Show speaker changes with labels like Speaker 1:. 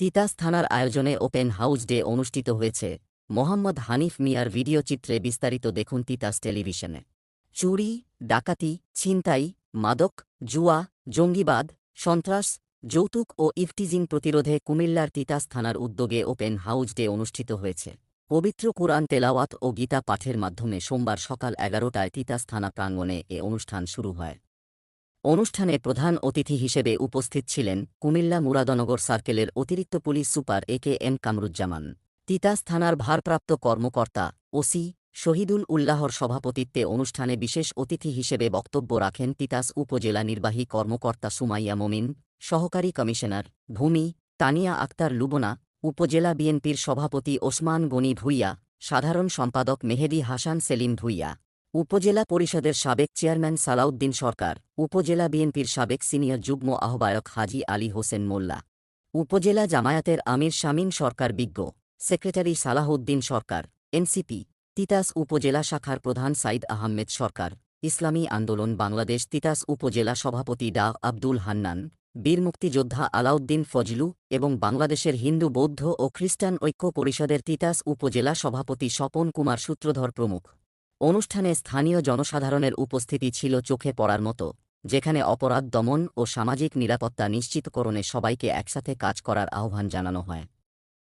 Speaker 1: তিতাস থানার আয়োজনে open house day অনুষ্ঠিত হয়েছে। মোহাম্মদ হানিফ মিয়ার ভিডিও চিত্রে বিস্তারিত দেখুন তিতাস টেলিভিশনে। চুরি, ডাকাতি, ছিনতাই, মাদক, জুয়া, জঙ্গিবাদ, সন্ত্রাস, যৌতুক ও ইফটিজিং প্রতিরোধে কুমিল্লার তিতাস থানার উদ্যোগে ওপেন হাউস ডে অনুষ্ঠিত হয়েছে। পবিত্র কুরআন তেলাওয়াত ও গীতা পাঠের মাধ্যমে সোমবার সকাল এগারোটায় তিতাস থানা প্রাঙ্গণে এ অনুষ্ঠান শুরু হয়। অনুষ্ঠানে প্রধান অতিথি হিসেবে উপস্থিত ছিলেন কুমিল্লা মুরাদনগর সার্কেলের অতিরিক্ত police super A K M Kamruzzaman, Titas থানার ভারপ্রাপ্ত কর্মকর্তা ওসি শহীদুল উল্লাহর সভাপতিত্বে অনুষ্ঠানে বিশেষ অতিথি হিসেবে বক্তব্য রাখেন তিতাস উপজেলা নির্বাহী কর্মকর্তা সুমাইয়া মমিন, সহকারী কমিশনার ভূমি তানিয়া আক্তার লুবনা, উপজেলা বিএনপির সভাপতি ওসমান গনি ভুইয়া, সাধারণ সম্পাদক মেহেদি হাসান সেলিম ভুইয়া। উপজেলা পরিষদের সাবেক চেয়ারম্যান সালাউদ্দিন সরকার, উপজেলা বিএনপির সাবেক সিনিয়র যুগ্ম আহ্বায়ক হাজি আলী হোসেন মোল্লা, উপজেলা জামায়াতের আমির শামীম সরকার বিজ্ঞ, সেক্রেটারি সালাহউদ্দিন সরকার, এনসিপি, তিতাস উপজেলা শাখার প্রধান সাইদ আহমেদ সরকার, ইসলামী আন্দোলন বাংলাদেশ তিতাস উপজেলা সভাপতি ডা আব্দুল হান্নান, বীর মুক্তিযোদ্ধা আলাউদ্দিন ফজলু এবং বাংলাদেশের হিন্দু বৌদ্ধ ও খ্রিস্টান ঐক্য পরিষদের তিতাস উপজেলা সভাপতি স্বপন কুমার সূত্রধর প্রমুখ। অনুষ্ঠানে স্থানীয় জনসাধারণের উপস্থিতি ছিল চোখে পড়ার মতো, যেখানে অপরাধ দমন ও সামাজিক নিরাপত্তা নিশ্চিতকরণে সবাইকে একসাথে কাজ করার আহ্বান জানানো হয়।